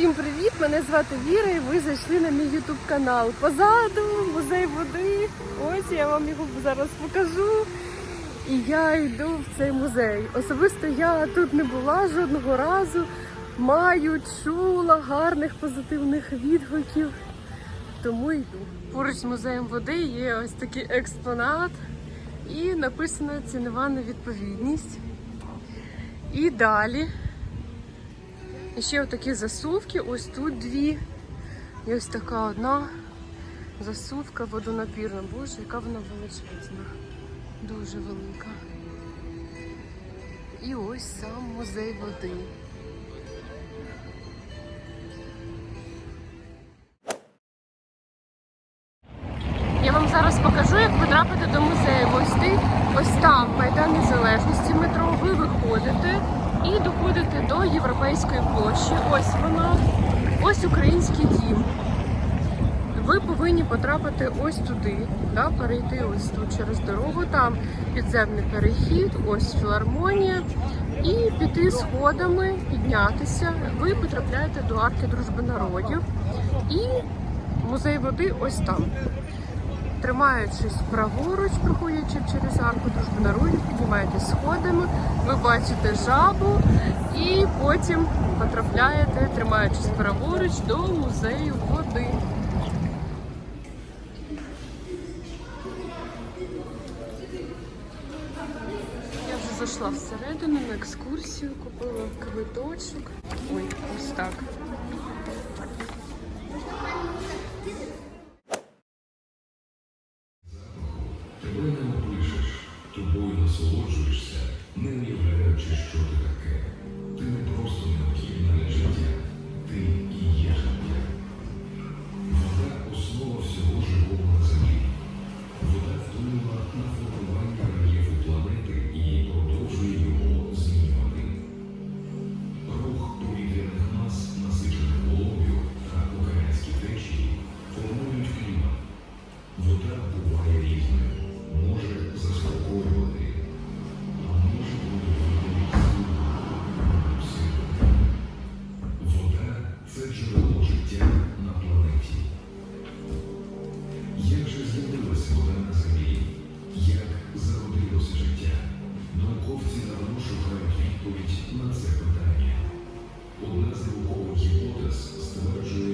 Всім привіт! Мене звати Віра і ви зайшли на мій ютуб канал. Позаду музей води. Ось я вам його зараз покажу. І я йду в цей музей. Особисто я тут не була жодного разу. Маю, чула гарних позитивних відгуків. Тому йду. Поруч з музеєм води є ось такий експонат. І написано цінова невідповідність. І далі. І ще отакі засувки, ось тут дві. І ось така одна засувка водонапірна. Боже, яка вона величезна. Дуже велика. І ось сам музей води. Я вам зараз покажу, як потрапити до музею. Ось ти, ось там Майдан Незалежності метро. Ви виходите і доходите до Європейської площі. Ось вона, ось український дім. Ви повинні потрапити ось туди, да, перейти ось тут через дорогу, там підземний перехід, ось філармонія, і піти сходами, піднятися. Ви потрапляєте до арки дружби народів і музей води ось там. Тримаючись праворуч, проходячи через арку дружби народів, піднімаєтесь сходами, ви бачите жабу і потім потрапляєте, тримаючись праворуч, до музею води. Я вже зайшла всередину на екскурсію, купила квиточок. Ой, ось так. відповідь на це питання. Одна з наукових гіпотез стверджує.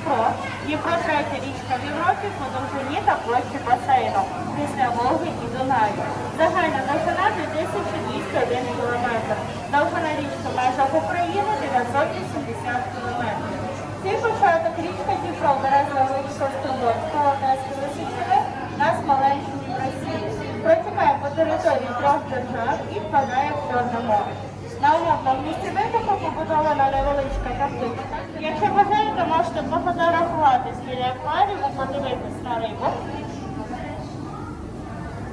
Дніпро. Дніпро третя річка в Європі по довжині та площі басейну після Волги і Дунаю. Загальна довжина 2201 км. Довжина річки в межах України 980 км. Цей початок річка Дніпро бере з Левицького Столбовського Одеського Січове на Смоленщині в Росії. Протікає по території трьох держав і впадає в Чорне море. На умовному місці витоку побудована невеличка каплиця. Якщо бажаєте, можете пофотографуватись біля акваріуму, подивитись на рибу.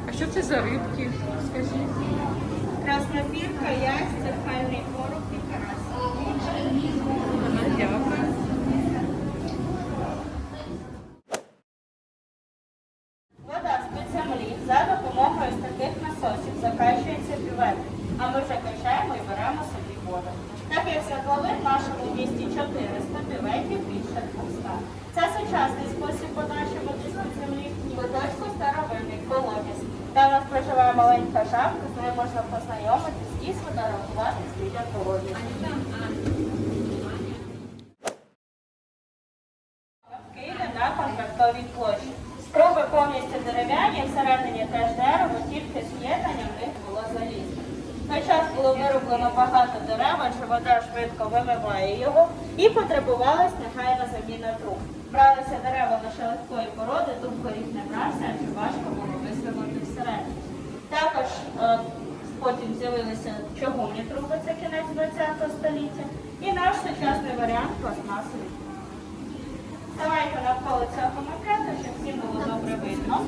А що це за рибки? Скажіть. Краснопірка, ясь, циркальний короб і карась. Дякую. Вода з-під землі за допомогою ось таких насосів закачується в бювети, а ми вже качаємо і беремо собі воду. Таких світловин в нашому місті 400 бюветів більше 200. Це сучасний спосіб подачі води з-під землі, водойсько старовинний колодязь. Там у нас проживає маленька жабка, з нею можна познайомитись і сфотографуватись біля колодязі. Києві на контрактовій площі. Труби повністю дерев'яні, всередині теж дерево, тільки з'єднання в них було залізне. Той час було вироблено багато дерев, адже вода швидко вимиває його і потребувалась негайна заміна труб. Бралися дерева лише легкої породи, дуб горіх не брався, адже важко було висунути всередині. Також е, потім з'явилися чугунні труби, це кінець ХХ століття, і наш сучасний варіант пластмасовий. Давайте навколо цього макету, щоб всім було добре видно.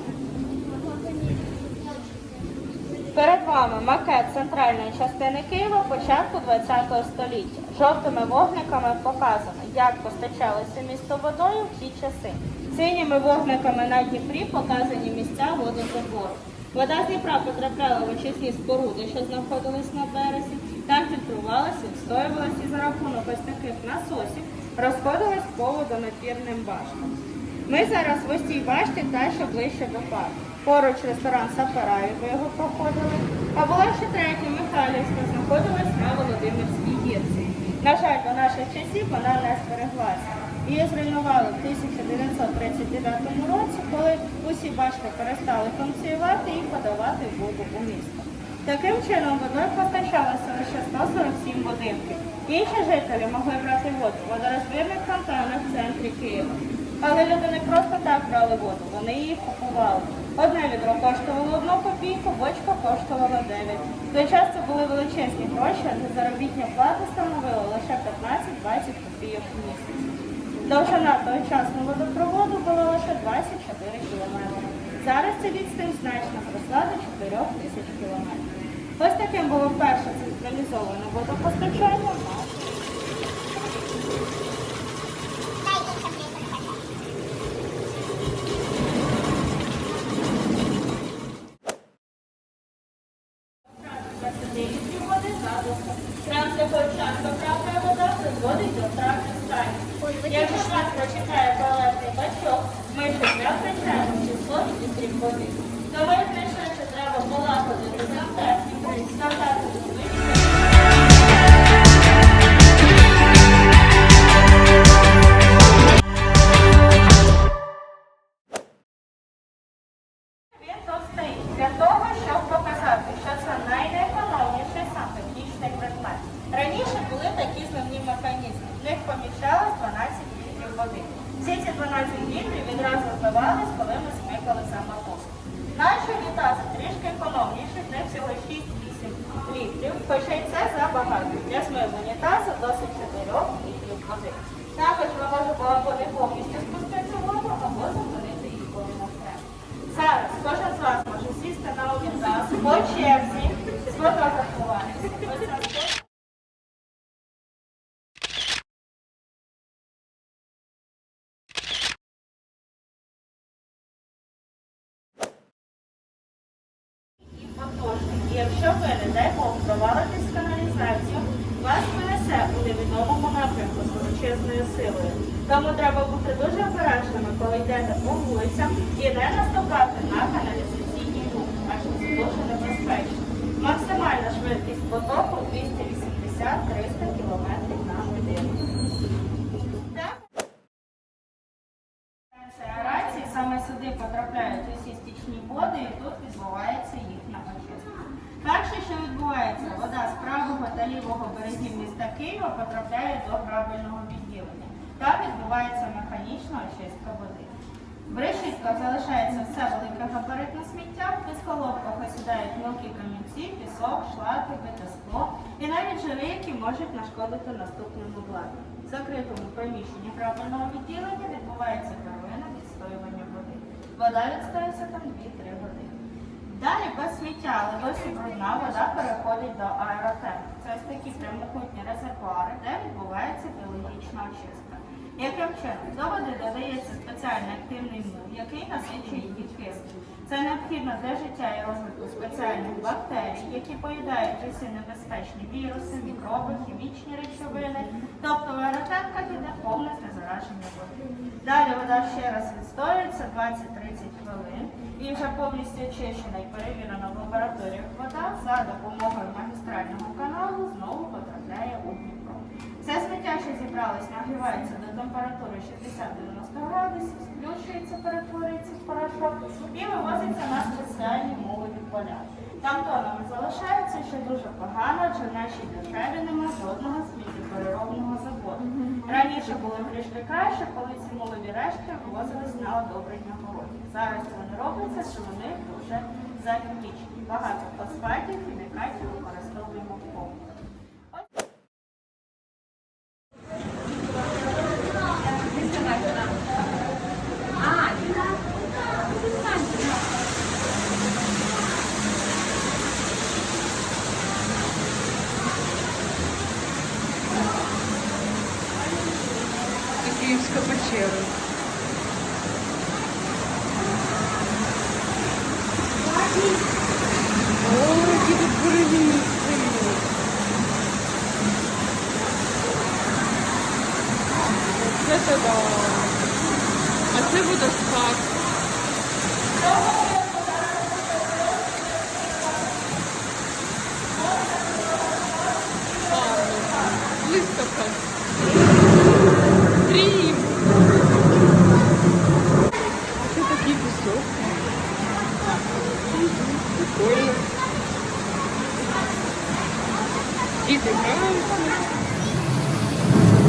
Перед вами макет центральної частини Києва початку ХХ століття. Жовтими вогниками показано, як постачалося місто водою в ті часи. Синіми вогниками на Дніпрі показані місця водозабору. Вода з Дніпра потрапляла в очисні споруди, що знаходились на березі, там фільтрувалася, відстоювалася за рахунок ось таких насосів розходилась по водонапірним баштам. Ми зараз в ось цій башті та що ближче до парку. Поруч ресторан Сафараї, ви його проходили. А була ще третя Михайлівська, знаходилась на Володимирській гірці. На жаль, до наших часів вона не збереглася. Її зруйнували в 1939 році, коли усі башти перестали функціонувати і подавати воду у місто. Таким чином водою постачалося лише 147 будинків. Інші жителі могли брати воду в водорозбірних фонтанах в центрі Києва. Але люди не просто так брали воду, вони її купували. Одне відро коштувало одну копійку, бочка коштувала 9. В той час це були величезні гроші, адже заробітня плата становила лише 15-20 копійок в місяць. Довжина тогочасного водопроводу була лише 24 кілометри. Зараз ця відстань значно зросла до 4 тисяч кілометрів. Ось таким було перше централізоване водопостачання. Поміщалось 12 літрів води. Всі ці 12 літрів відразу зливались, коли ми смикали самопуск. Наші унітази трішки економніші, них всього 6-8 літрів, хоча й це забагато. Для змиву унітазу досить 4 літрів води. Також ми можемо або не повністю спустити воду, або зупинити її треба. Зараз кожен з вас може сісти на унітаз по черзі, сфотографуватися. І якщо ви, не дай Бог, провалитесь в каналізацію, вас винесе у невідомому напрямку з величезною силою. Тому треба бути дуже обережними, коли йдете по вулицям і не наступати на каналізаційні рух, адже це дуже небезпечно. Максимальна швидкість потоку 280-300 км на годину. Так. Станція аерації саме сюди потрапляють усі стічні води і тут відбувається їхня очистка. Перше, що відбувається, вода з правого та лівого берегів міста Києва потрапляє до грабельного відділення. Там відбувається механічна очистка води. В решітках залишається все велике габаритне сміття, в пісколовках осідають мілкі камінці, пісок, шлаки, бите скло і навіть жири, які можуть нашкодити наступному обладнанню. В закритому приміщенні грабельного відділення відбувається первинне відстоювання води. Вода відстоюється там 2-3 години. Далі без сміття, але досі брудна вода переходить до аеротем. Це ось такі прямокутні резервуари, де відбувається біологічна очистка. Яким чином? До води додається спеціальний активний мул, який насичує її киснем. Це необхідно для життя і розвитку спеціальних бактерій, які поїдають усі небезпечні віруси, мікроби, хімічні речовини. Тобто в аеротемках іде повне знезараження води. Далі вода ще раз відстоюється 20-30 хвилин і вже повністю очищена і перевірена в лабораторіях вода за допомогою магістрального каналу знову потрапляє у Дніпро. Це сміття, що зібралось, нагрівається до температури 60-90 градусів, сплющується, перетворюється в порошок і вивозиться на спеціальні мовлені поля. Там тонами залишається, що дуже погано, адже в нашій державі немає жодного сміттєпереробного заводу. Раніше були грішки краще, коли ці молові рештки вивозились на одобрення. Зараз вони не робиться, що вони дуже закінчені. Багато фосфатів, хімікатів використовуємо в побуті. Це Київська печера. О, які тут буревісти. Це туди. А це. Гарно. Блискавка. Стрім. Це такий пісок.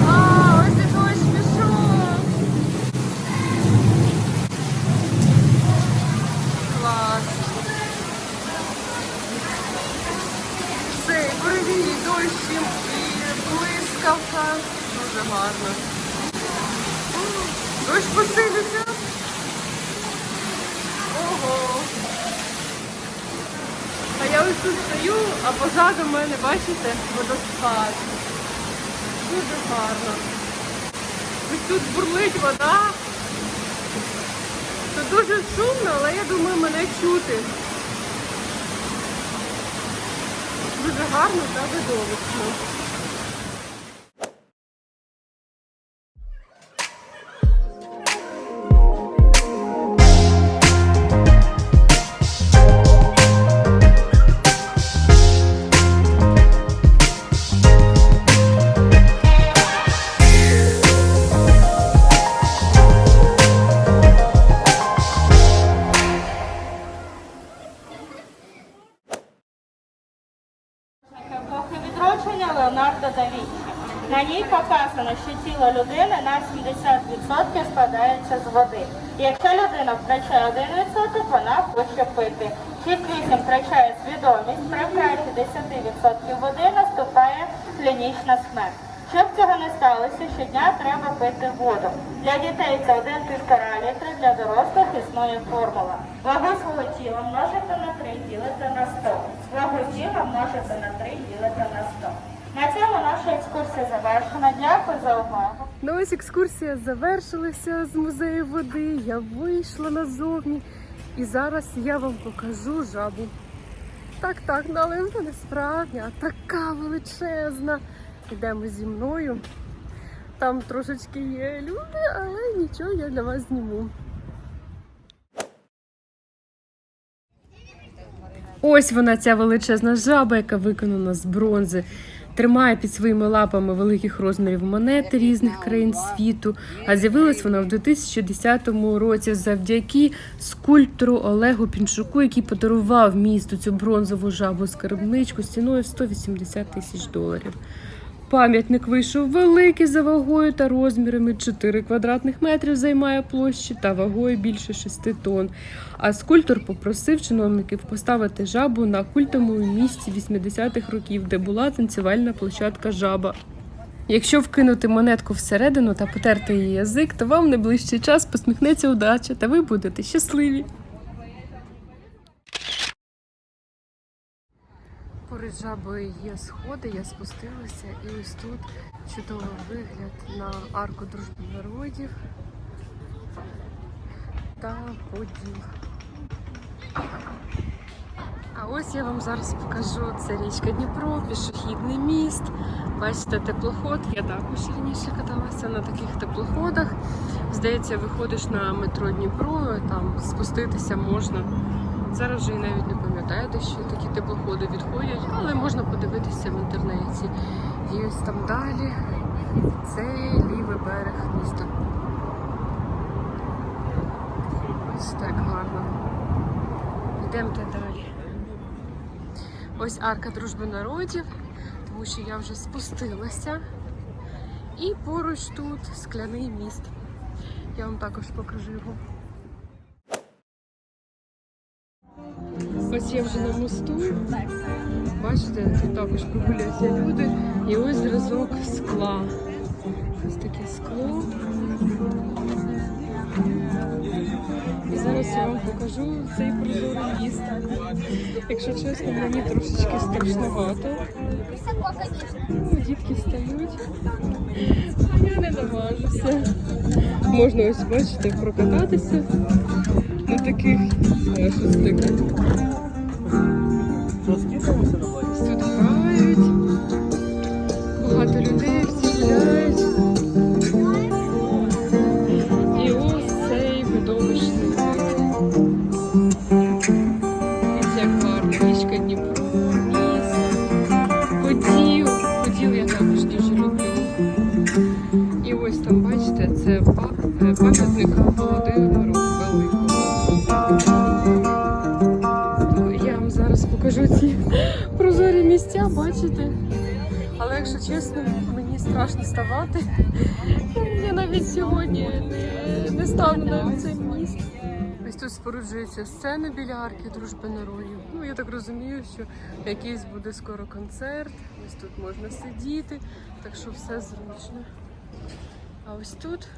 А, ось і дощ пішов. Клас. Все, і буревій, і дощ, і блискавка. Дуже гарно. Дощ посилився. Ого. А я ось тут стою, а позаду мене, бачите, водоспад. Дуже гарно. Ось тут бурлить вода. Це дуже шумно, але я думаю, мене чути. Дуже гарно та видовищно. Втрачає 1%, вона хоче пити. 6-8 втрачає свідомість, при втраті 10% води наступає клінічна смерть. Щоб цього не сталося, щодня треба пити воду. Для дітей це 1,5 літри, для дорослих існує формула. Вагу свого тіла множите на 3 ділите на 100. Вагу тіла множите на 3 ділите на 100. На цьому наша екскурсія завершена. Дякую за увагу. Ну ось екскурсія завершилася з музею води. Я вийшла назовні. І зараз я вам покажу жабу. Так, так, ну, але вона справжня, така величезна. Йдемо зі мною. Там трошечки є люди, але нічого, я для вас зніму. Ось вона, ця величезна жаба, яка виконана з бронзи. Тримає під своїми лапами великих розмірів монети різних країн світу. А з'явилась вона в 2010 році завдяки скульптору Олегу Пінчуку, який подарував місту цю бронзову жабу скарбничку з ціною в 180 тисяч доларів. Пам'ятник вийшов великий за вагою та розмірами 4 квадратних метрів займає площі та вагою більше 6 тонн. А скульптор попросив чиновників поставити жабу на культовому місці 80-х років, де була танцювальна площадка жаба. Якщо вкинути монетку всередину та потерти її язик, то вам найближчий час посміхнеться удача, та ви будете щасливі. Поряд з жабою є сходи, я спустилася, і ось тут чудовий вигляд на арку дружби народів та поділ. А ось я вам зараз покажу. Це річка Дніпро, пішохідний міст. Бачите, теплоход. Я також раніше каталася на таких теплоходах. Здається, виходиш на метро Дніпро, там спуститися можна. Зараз вже і навіть не пам'ятаю, де ще такі теплоходи відходять, але можна подивитися в інтернеті. І ось там далі це лівий берег міста. Ось так гарно. Йдемте далі. Ось арка дружби народів, тому що я вже спустилася. І поруч тут скляний міст. Я вам також покажу його. Ось я вже на мосту. Бачите, тут також прогуляються люди. І ось зразок скла. Ось таке скло. І зараз я вам покажу цей прозорий міст. Якщо чесно, мені трошечки страшновато. Ну, дітки стають. Я не наважуся. Можна ось бачите, прокататися на таких. А, щось таке. Тут грають. Багато місця, бачите? Але якщо чесно, мені страшно ставати. Я навіть сьогодні не, не стану на цей міст. Ось тут споруджується сцена біля арки дружби народів. Ну я так розумію, що якийсь буде скоро концерт. Ось тут можна сидіти, так що все зручно. А ось тут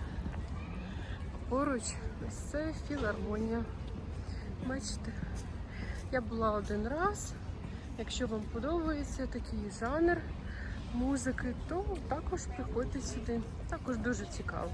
поруч ось це філармонія. Бачите? Я була один раз. Якщо вам подобається такий жанр музики, то також приходьте сюди. Також дуже цікаво.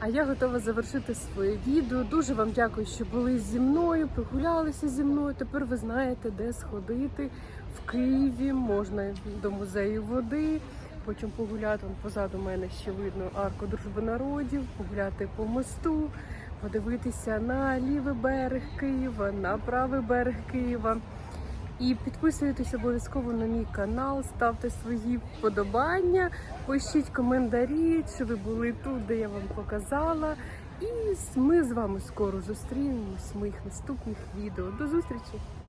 А я готова завершити своє відео. Дуже вам дякую, що були зі мною, прогулялися зі мною. Тепер ви знаєте, де сходити в Києві. Можна до музею води. Потім погуляти позаду мене ще видно арку дружби народів, погуляти по мосту, подивитися на лівий берег Києва, на правий берег Києва. І підписуйтесь обов'язково на мій канал, ставте свої вподобання, пишіть коментарі, чи ви були тут, де я вам показала. І ми з вами скоро зустрінемось в моїх наступних відео. До зустрічі!